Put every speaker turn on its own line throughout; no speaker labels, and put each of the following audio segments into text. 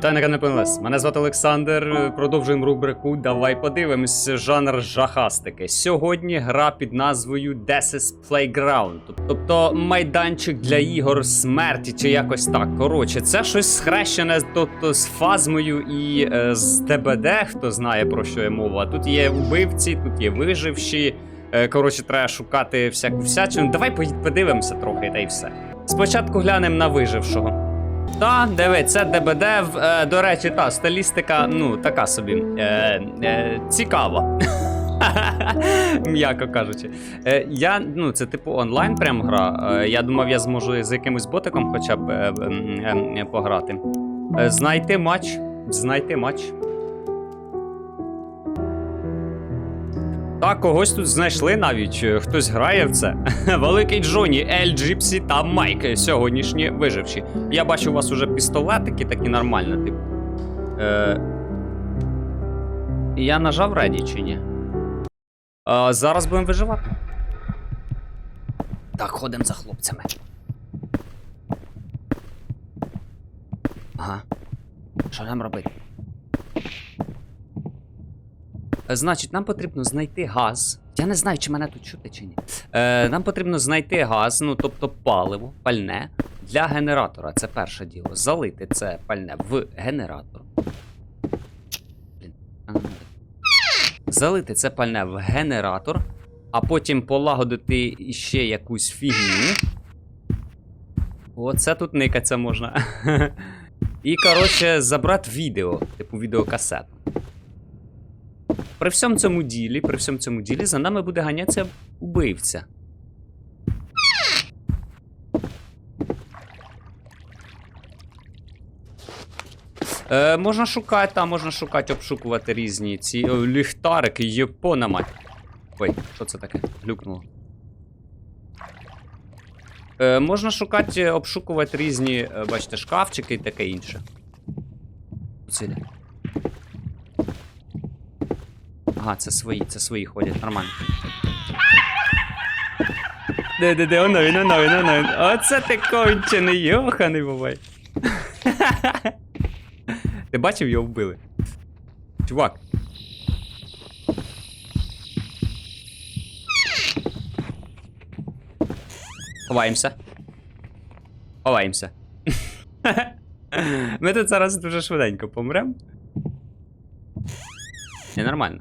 Вітаю на каналі ПНЛС. Мене звати Олександр. Продовжуємо рубрику Давай подивимось. Жанр жахастики. Сьогодні гра під назвою Death's Playground. Тобто майданчик для ігор смерті чи якось так. Коротше, це щось схрещене тобто, з фазмою і е, з ДБД, хто знає про що є мова. Тут є вбивці, тут є виживші. Е, коротше, треба шукати всяку всячину. Давай подивимося трохи, та й все. Спочатку глянемо на вижившого. Та, диви, це ДБД. Е, до речі, та стилістика, ну, така собі. Е, е, цікава. М'яко кажучи. Е, я, ну, це типу онлайн прям гра. Е, я думав, я зможу з якимось ботиком хоча б е, е, е, пограти. Е, знайти матч. Знайти матч. Так, когось тут знайшли навіть. е, Хтось грає в це. Великий Джоні, Ель Джипсі та Майк. Сьогоднішні виживші. Я бачу, у вас уже пістолетики такі нормально, типу. Е... Я нажав реді чи ні? А, зараз будемо виживати. Так, ходимо за хлопцями. Ага. Що нам робити? Е, Значить, нам потрібно знайти газ. Я не знаю, чи мене тут чути чи ні. Е, нам потрібно знайти газ, ну тобто паливо, пальне для генератора. Це перше діло. Залити це пальне в генератор. Залити це пальне в генератор, а потім полагодити ще якусь фігню. Оце тут никаться можна. І, коротше, забрати відео, типу відеокасету. При всьому цьому ділі, при всьому цьому ділі за нами буде ганятися убивця. Е, можна шукати, там можна шукати, обшукувати різні ці о, ліхтарики, єпона мать. Ой, що це таке? Глюкнуло. Е, можна шукати, обшукувати різні, е, бачите, шкафчики і таке інше. Оце йде. Ага, це свої, це свої ходять, нормально. Де, де, де, оно він, оно він, оно він. Оце ти кончений, йоханий бувай. Ти бачив, його вбили? Чувак. Ховаємося. Ховаємося. Ми тут зараз дуже швиденько помремо. Не нормально.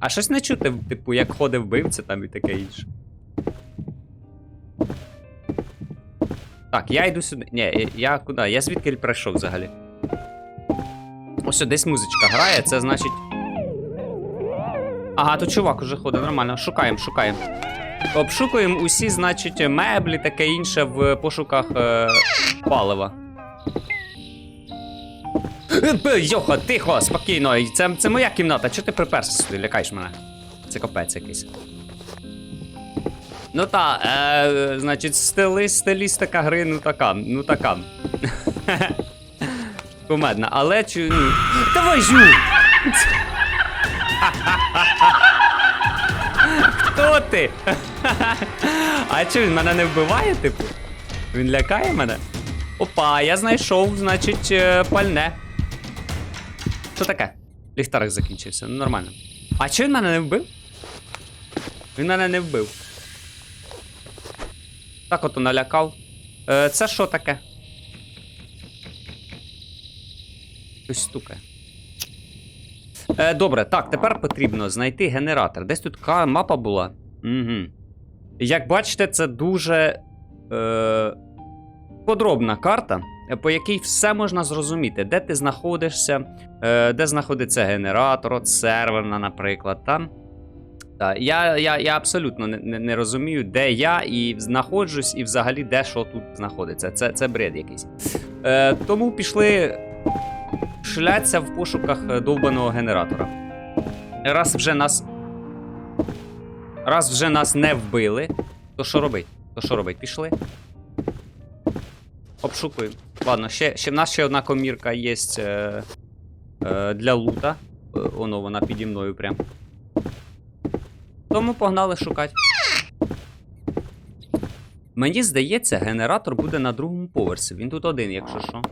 А щось не чути, типу, як ходив вбивця там і таке інше. Так, я йду сюди. Ні, я куди? Я звідки прийшов взагалі? Ось десь музичка грає, це значить. Ага, тут чувак уже ходить, нормально. Шукаємо, шукаємо. Обшукуємо усі, значить, меблі, таке інше в пошуках е, палива. Йоха, тихо, спокійно. Це, це моя кімната. Чого ти приперся сюди? Лякаєш мене? Це капець якийсь. Ну та, е, значить, стили, стилістика гри, ну така, ну така. Кумедна, але чи. Ну... Давай жу! Хто ти? а чи він мене не вбиває, типу? Він лякає мене? Опа, я знайшов, значить, е, пальне. Що таке? Ліхтарик закінчився, ну нормально. А чи він мене не вбив? Він мене не вбив. Так ото налякав. Е, це що таке? Хтось стукає. Е, добре, так, тепер потрібно знайти генератор. Десь тут мапа була. Угу. Як бачите, це дуже е, подробна карта, по якій все можна зрозуміти, де ти знаходишся, е, де знаходиться генератор, от серверна, наприклад. Там. Я, я, я абсолютно не, не, розумію, де я і знаходжусь, і взагалі де що тут знаходиться. Це, це бред якийсь. Е, тому пішли шляться в пошуках е, довбаного генератора. Раз вже нас. Раз вже нас не вбили, то що робить? То що робить? Пішли. Обшукуємо. Ладно, ще ще в нас ще одна комірка є е, е, для лута. Е, оно вона піді мною прям. Тому погнали шукати. Мені здається, генератор буде на другому поверсі. Він тут один, якщо що.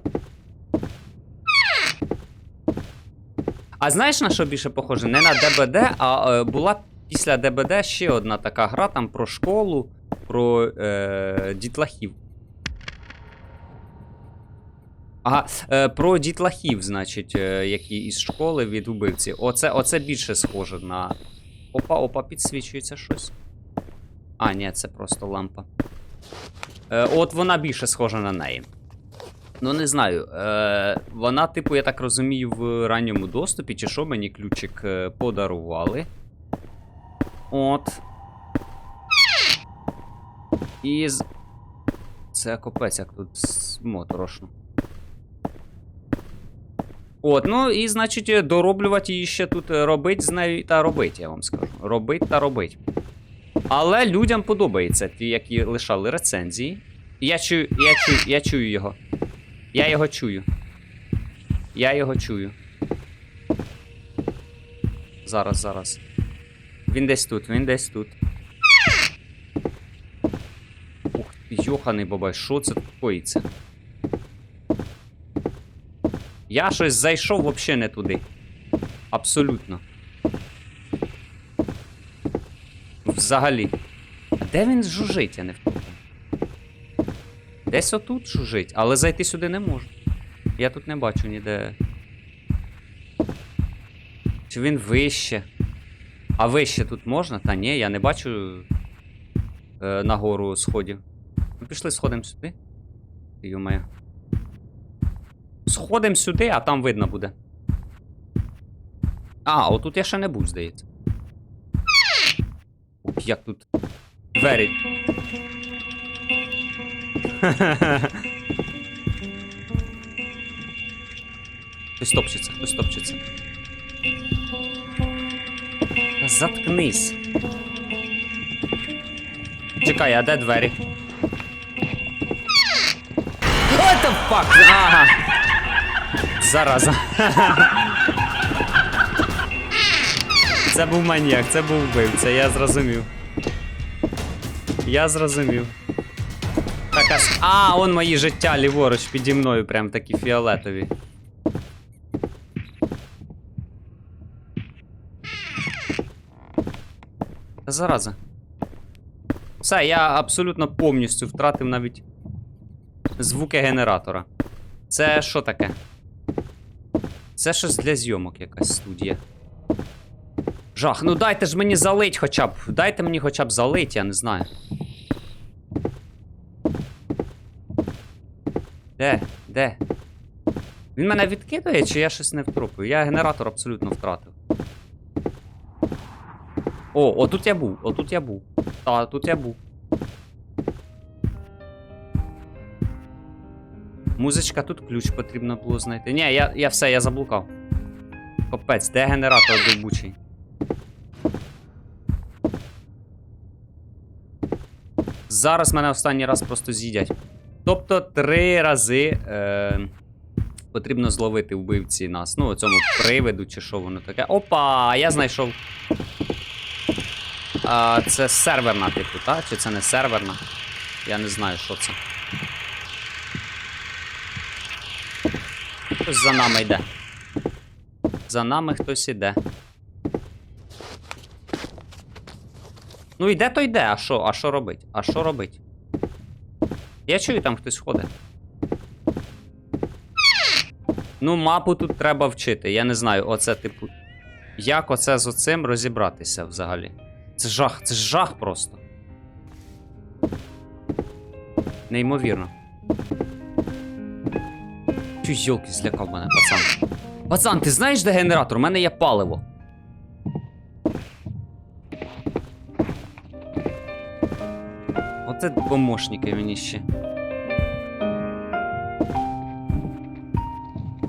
А знаєш на що більше похоже? Не на ДБД, а е, була після ДБД ще одна така гра там про школу, про е, дітлахів. Ага, е, про дітлахів, значить, е, які із школи від убивці. Оце, оце більше схоже на. Опа, опа, підсвічується щось. А, ні, це просто лампа. Е, от вона більше схожа на неї. Ну, не знаю. Е, вона, типу, я так розумію, в ранньому доступі, чи що мені ключик подарували. От. І. Це капець, як тут моторошно. От, ну і, значить, дороблювати її ще тут е, робить з нею та робить, я вам скажу. Робить та робить. Але людям подобається, ті, які лишали рецензії. Я чую, я чую, я чую його. Я його чую. Я його чую. Зараз, зараз. Він десь тут, він десь тут. Ух йоханий бабай, що це коїться? Я щось зайшов вообще не туди. Абсолютно. Взагалі. А де він жужить, я не впевнений. Десь отут жужить, але зайти сюди не можу. Я тут не бачу ніде. Чи він вище? А вище тут можна? Та ні, я не бачу е, нагору сходів. Ну пішли сходимо сюди. Йо-моє. Сходимо сюди, а там видно буде. А, отут я ще не був, здається. Як тут. Двері. Хтось топчеться, хтось топчеться. Заткнись. Чекай, а де двері? What the fuck? Ага. Зараза. Це був маніяк, це був вбивця, я зрозумів. Я зрозумів. Так, а, а, он мої життя ліворуч піді мною, прям такі фіолетові. Та зараза. Все, я абсолютно повністю втратив навіть звуки генератора. Це що таке? Це щось для зйомок якась студія. Жах, ну дайте ж мені залить хоча б. Дайте мені хоча б залить, я не знаю. Де? Де? Він мене відкидає, чи я щось не втрупив? Я генератор абсолютно втратив. О, отут я був, отут я був. Та, тут я був. Музичка, тут ключ потрібно було знайти. Ні, я, я все, я заблукав. Капець, де генератор довбучий? Зараз мене останній раз просто з'їдять. Тобто три рази е, потрібно зловити вбивці нас. Ну, цьому привиду чи що воно таке. Опа! Я знайшов. А, це серверна, типу, так? Чи це не серверна? Я не знаю, що це. Хтось за нами йде. За нами хтось іде. Ну йде, то йде, а що? А що робить? А що робить? Я чую, там хтось ходить. Ну, мапу тут треба вчити. Я не знаю, оце, типу. Як оце з оцим розібратися взагалі? Це жах, це жах просто. Неймовірно. Чу йолки, злякав мене, пацан. Пацан, ти знаєш, де генератор? У мене є паливо. Оце помощники мені ще.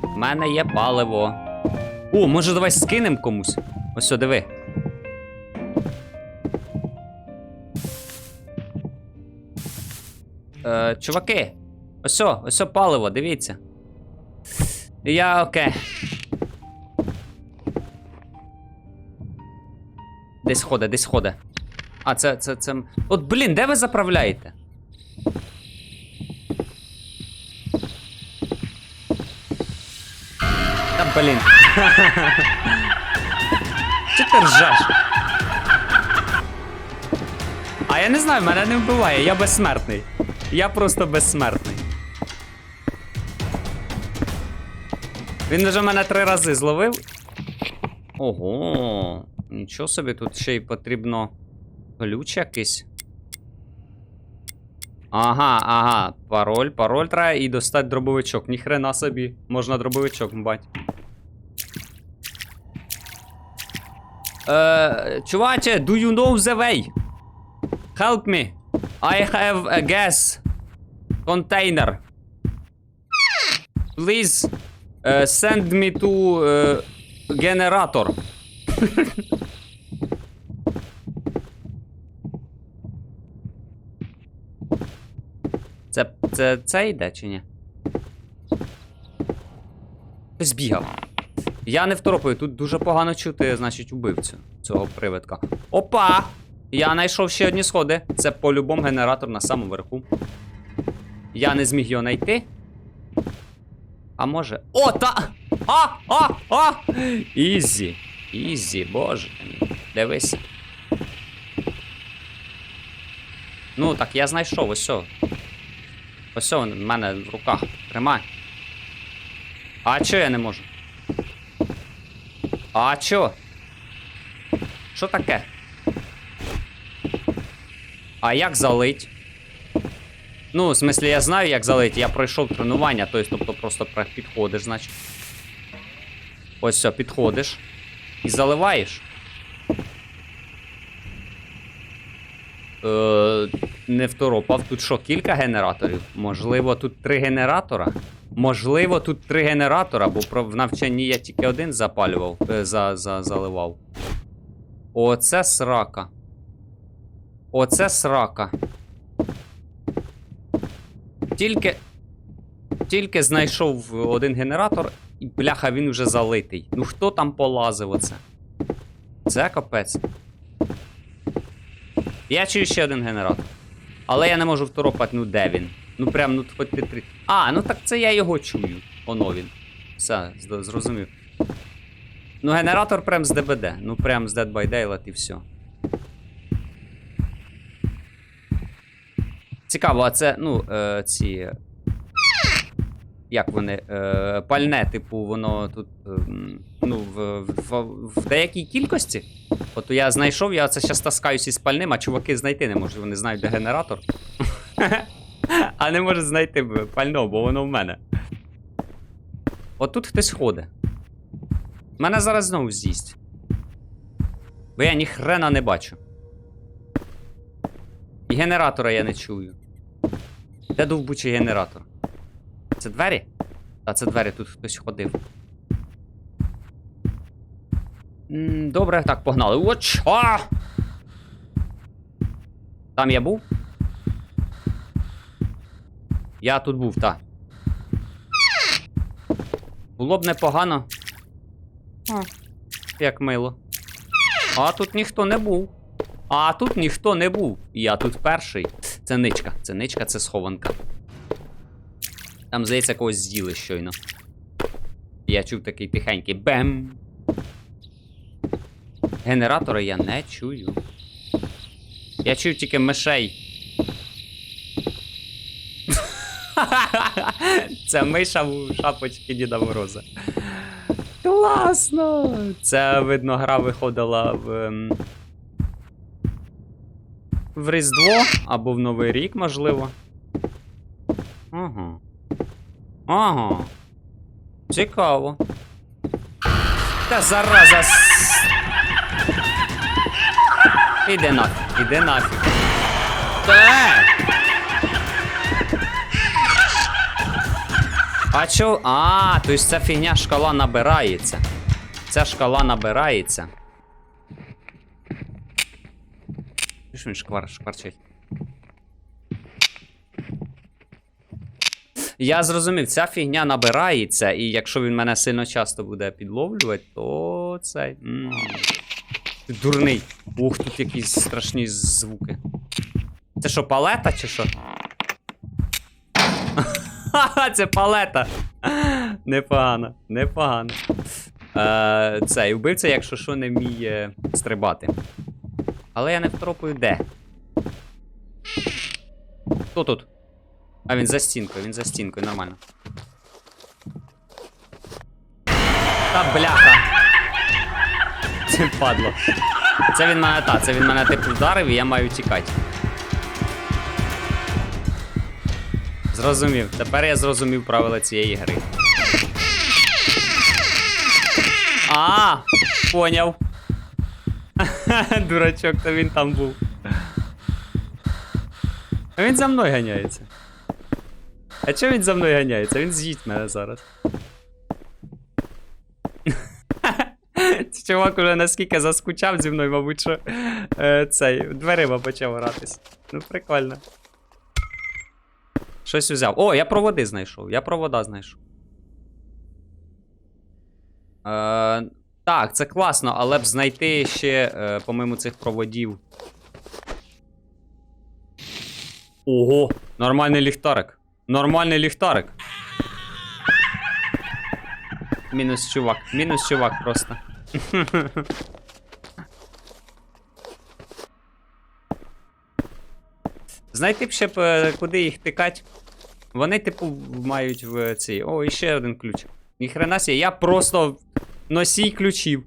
У мене є паливо. О, може давай скинем комусь? Ось, диви. Е, чуваки, ось, о, ось паливо, дивіться. Я окей. Десь ходить, десь ходить. А, це, це, це. От, блін, де ви заправляєте? Та, блін. Чи ти ржеш? А я не знаю, мене не вбиває, я безсмертний. Я просто безсмертний. Він вже мене три рази зловив. Ого, нічого собі, тут ще й потрібно ключ якийсь. Ага, ага, пароль, пароль треба і достати дробовичок. Ніхрена собі. Можна дробовичок, бать. Е, чуваче, do you know the way? Help me. I have a gas container. Please send me to generator. Це, це, це йде чи ні? Хтось бігав. Я не второпаю, тут дуже погано чути, значить, убивцю цього привидка. Опа! Я знайшов ще одні сходи. Це по-любому генератор на самому верху. Я не зміг його знайти. А може. О, та! А! А! А! Ізі! Ізі, боже. Дивись. Ну, так я знайшов, ось. Ось він в мене в руках. Тримай. А чо я не можу? А чо? Що таке? А як залить? Ну, в смислі, я знаю, як залить. Я пройшов тренування, то тобто просто підходиш, значить. Ось все, підходиш. І заливаєш. Е, не второпав. Тут що, кілька генераторів? Можливо, тут три генератора? Можливо, тут три генератора, бо в навчанні я тільки один запалював, е, за, за, заливав. Оце срака. Оце срака. Тільки. Тільки знайшов один генератор, і бляха, він вже залитий. Ну хто там полазив оце? Це капець. Я чую ще один генератор. Але я не можу второпати, ну де він? Ну прям, ну хоч ти три. А, ну так це я його чую. Оно він. Все, зрозумів. Ну, генератор прям з ДБД. Ну прям з Dead by Daylight і все. Цікаво, а це, ну, е, ці. Як вони? Е, пальне, типу, воно тут. ем, ну, в, в, в деякій кількості. От я знайшов, я це зараз таскаюсь із пальним, а чуваки знайти не можуть. Вони знають, де генератор. а не можуть знайти пально, бо воно в мене. От тут хтось ходить. Мене зараз знову з'їсть. Бо я ні хрена не бачу. І генератора я не чую. Де довбучий генератор? Це двері? Та це двері, тут хтось ходив. М, Добре, так, погнали. Оч! А! Там я був? Я тут був, так. Було б непогано. А, як мило. А тут ніхто не був. А тут ніхто не був. Я тут перший. Це ничка. Це ничка, це схованка. Там, здається, когось з'їли щойно. Я чув такий тихенький бем. Генератора я не чую. Я чую тільки мишей. Це миша в шапочці Діда Мороза. Класно! Це, видно, гра виходила в. В Різдво або в Новий рік, можливо. Ага. Ага. Цікаво. Та зараза. Іди нафіг, іди нафіг. Та! А чо? А, то есть ця фігня шкала набирається. Ця шкала набирається. Він шквар, шкварчить? Я зрозумів, ця фігня набирається, і якщо він мене сильно часто буде підловлювати, то цей. Ти дурний. Ух, тут якісь страшні звуки. Це що, палета чи що? Ха-ха, це палета. Непогано, непогано. Е, цей вбивця, якщо що, не вміє стрибати. Але я не втропую де. Хто тут? А він за стінкою, він за стінкою, нормально. Та бляха. Це падло. Це він мене та, це він мене типу вдарив і я маю тікати. Зрозумів. Тепер я зрозумів правила цієї гри. А, поняв. Дурачок, то він там був. А він за мною ганяється. А чого він за мною ганяється? Він з'їсть мене зараз. Чувак уже наскільки заскучав зі мною, мабуть, що е, цей дверима почав гратись. Ну, прикольно. Щось взяв. О, я проводи знайшов. Я провода знайшов. Е, так, це класно, але б знайти ще, е, помимо цих проводів. Ого, нормальний ліхтарик. Нормальний ліхтарик. Мінус чувак. Мінус чувак просто. Знайти б ще б, е, куди їх тикать. Вони, типу, мають в цій. О, і ще один ключ. Ніхрена сі, я просто носій ключів.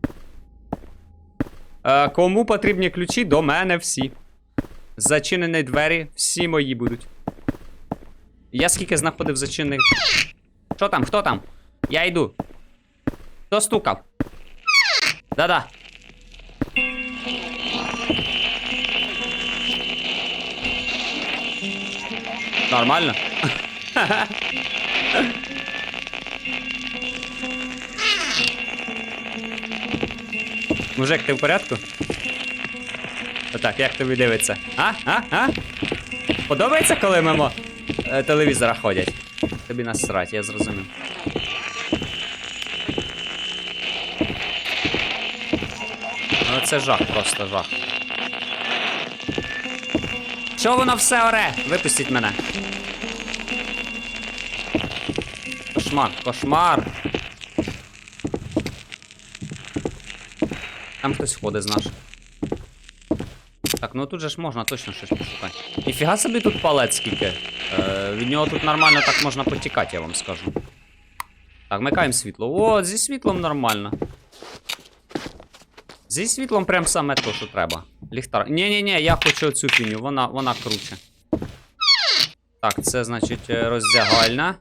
Е, кому потрібні ключі? До мене всі. Зачинені двері, всі мої будуть. Я скільки знаходив зачинених. Що там? Хто там? Я йду. Хто стукав? Да-да. Нормально? Мужик, ти в порядку? Отак, як тобі дивиться? А? А? А? Подобається, коли мимо е, телевізора ходять? Тобі насрать, я зрозумів. Ну це жах, просто жах. Що воно все оре? Випустіть мене. Кошмар, кошмар. Там хтось ходить з наших. Так, ну тут же ж можна точно щось пошукати. Ніфіга собі тут палець скільки. Е, від нього тут нормально так можна потікати, я вам скажу. Так, вмикаємо світло. О, зі світлом нормально. Зі світлом прям саме то, що треба. Ліхтар. Ні-ні-ні, я хочу цю фіню, вона, вона круче. Так, це, значить, е, роздягальна.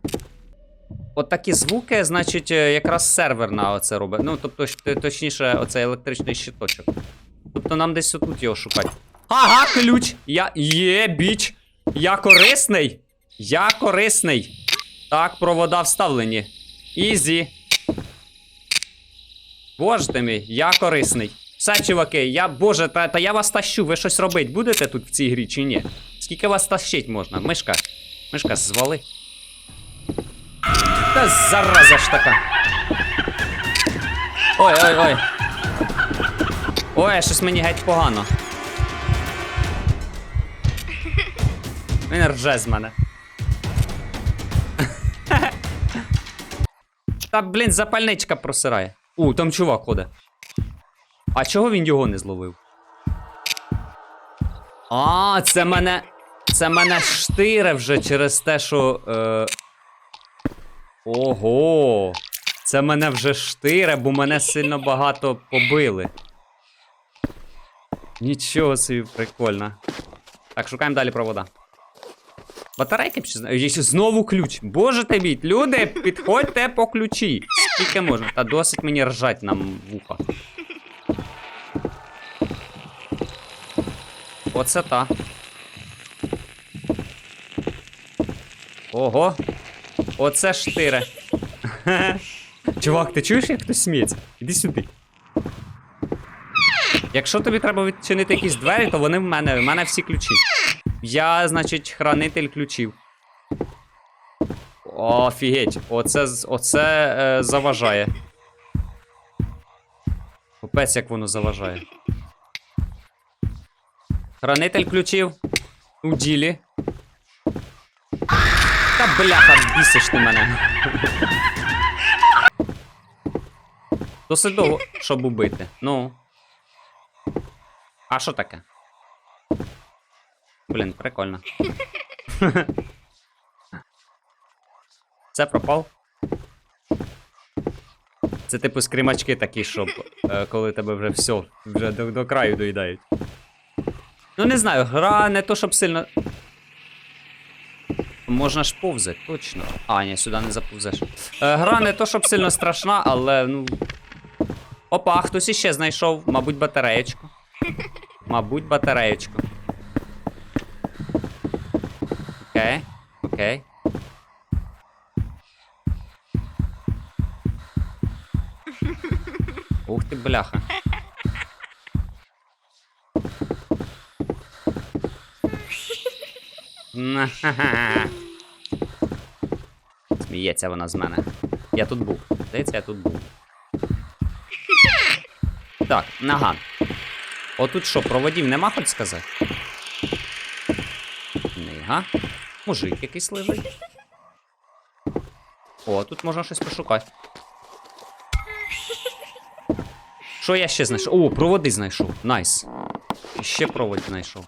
От такі звуки, значить, е, якраз серверна оце робить. Ну, тобто, точніше, оцей електричний щиточок. Тобто нам десь отут його шукати. Ага, ключ! Я. Є, біч! Я корисний! Я корисний! Так, провода вставлені. Ізі. Боже ти мій, я корисний. Все, чуваки, я. Боже, та, та я вас тащу. Ви щось робити будете тут в цій грі чи ні? Скільки вас тащить можна? Мишка. Мишка, звали. Та зараза ж така. Ой, ой, ой. Ой, щось мені геть погано. Він рже з мене. Та, блін, запальничка просирає. У, там чувак ходить. А чого він його не зловив? А, це мене. Це мене штире вже через те, що. Е... Ого. Це мене вже штире, бо мене сильно багато побили. Нічого собі, прикольно. Так, шукаємо далі провода. Батарейки Є Знову ключ. Боже ти мій, люди, підходьте по ключі. Скільки можна? Та досить мені ржать нам вуха. Оце та. Ого. Оце штире. Чувак, ти чуєш, як хтось сміється? Іди сюди. Якщо тобі треба відчинити якісь двері, то вони в мене. В мене всі ключі. Я, значить, хранитель ключів. Офігеть, оце, оце е, заважає. Капець, як воно заважає. Хранитель ключів. У ділі. Бляха, бісиш ти мене. Досить довго, щоб убити. Ну. А що таке? Блін, прикольно. Це пропав? Це типу скримачки такі, щоб е, коли тебе вже все, вже до, до краю доїдають. Ну, не знаю, гра не то, щоб сильно. Можна ж повзати, точно. А, ні, сюди не заповзеш. Е, гра не то, щоб сильно страшна, але ну. Опа, хтось іще знайшов, мабуть, батареєчку. Мабуть, батареєчку. Окей, окей. Ух ти, бляха. Сміється вона з мене. Я тут був. Здається, я тут був. Так, нага. Отут що, проводів нема хоч сказати? Книга. Мужик якийсь лежить. О, тут можна щось пошукати. Що я ще знайшов? О, проводи знайшов. Найс. Ще провод знайшов.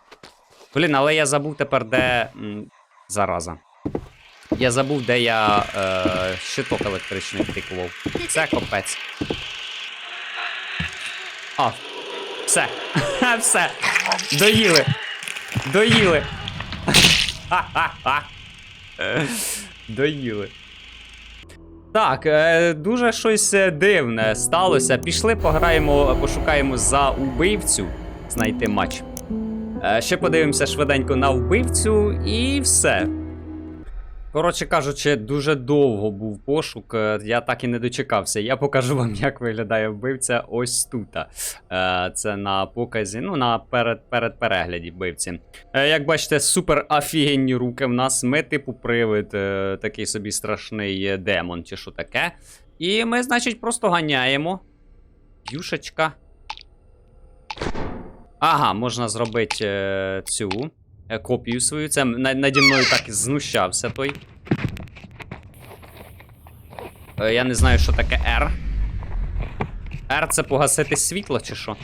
Блін, але я забув тепер, де. Зараза. Я забув, де я е, щиток електричний втикував. Це копець. А. Все. Все. Доїли. Доїли. Доїли. Так, е, дуже щось е, дивне сталося. Пішли, пограємо, пошукаємо за убивцю. Знайти матч. Е, ще подивимося швиденько на вбивцю і все. Коротше кажучи, дуже довго був пошук. е, Я так і не дочекався. Я покажу вам, як виглядає вбивця ось тут. Е, Це на показі, ну, на перед, перед перегляді вбивці. Як бачите, супер офігенні руки в нас. Ми, типу, привид, такий собі страшний демон, чи що таке. І ми, значить, просто ганяємо. Юшечка. Ага, можна зробити е, цю е, копію свою. Це на- наді мною так знущався той. Е, я не знаю, що таке R. R це погасити світло чи що?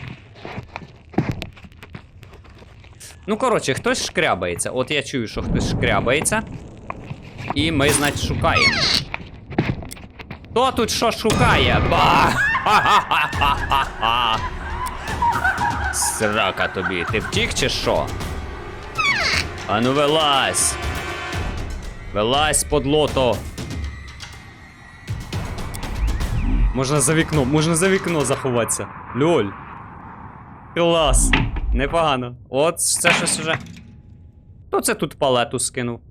Ну, коротше, хтось шкрябається. От я чую, що хтось шкрябається. І ми, значить, шукаємо. Хто тут що шукає? Ба! Ха-ха-ха-ха-ха! Срака тобі, ти втік чи що? Ану вилазь! Вилазь, подлото! Можна за вікно, можна за вікно заховатися. Льоль. Клас. Непогано. От це щось уже. Хто це тут палету скинув?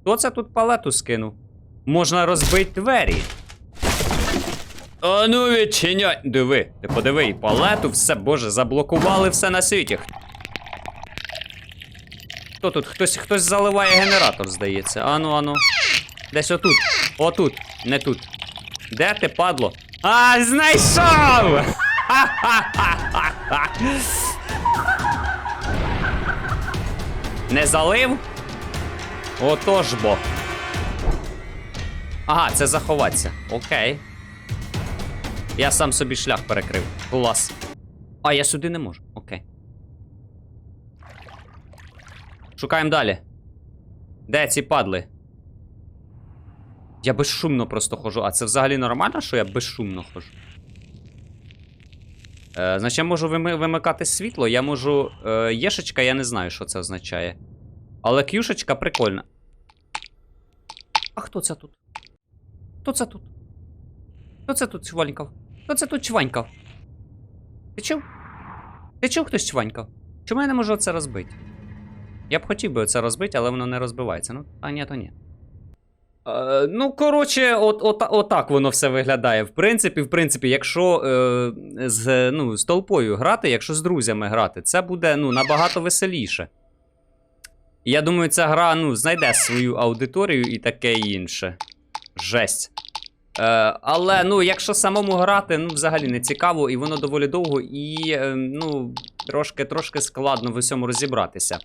Хто це тут палету скинув? Можна розбити двері. А ну відчиняй. Диви, ти подиви, і палету, все, боже, заблокували все на світі. Хто тут? Хтось хтось заливає генератор, здається. Ану, ану. Десь отут. Отут, не тут. Де ти, падло? А, знайшов! Не залив? Отож бо. Ага, це заховатися. Окей. Я сам собі шлях перекрив. Клас. А, я сюди не можу. Окей. Шукаємо далі. Де ці падли? Я безшумно просто ходжу. А це взагалі нормально, що я безшумно ходжу? Е, значить, я можу вими- вимикати світло, я можу. Е, єшечка, я не знаю, що це означає. Але к'юшечка прикольна. А хто це тут? Хто це тут? Хто це тут чванькав? Хто це тут чванькав? Ти чув? Ти чув хтось чванькав? Чому я не можу це розбити? Я б хотів би це розбити, але воно не розбивається. Ну, а ні, то ні. Е, ну, коротше, от, от, отак воно все виглядає. В принципі, в принципі, якщо е, з, ну, з толпою грати, якщо з друзями грати, це буде ну, набагато веселіше. Я думаю, ця гра ну, знайде свою аудиторію і таке інше. Жесть. Е, але ну, якщо самому грати, ну взагалі не цікаво, і воно доволі довго, і е, ну, трошки, трошки складно в усьому розібратися.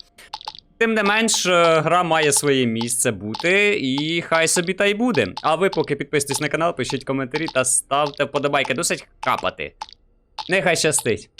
Тим не менш, е, гра має своє місце бути, і хай собі та й буде. А ви поки підписуйтесь на канал, пишіть коментарі та ставте вподобайки. Досить капати. Нехай щастить.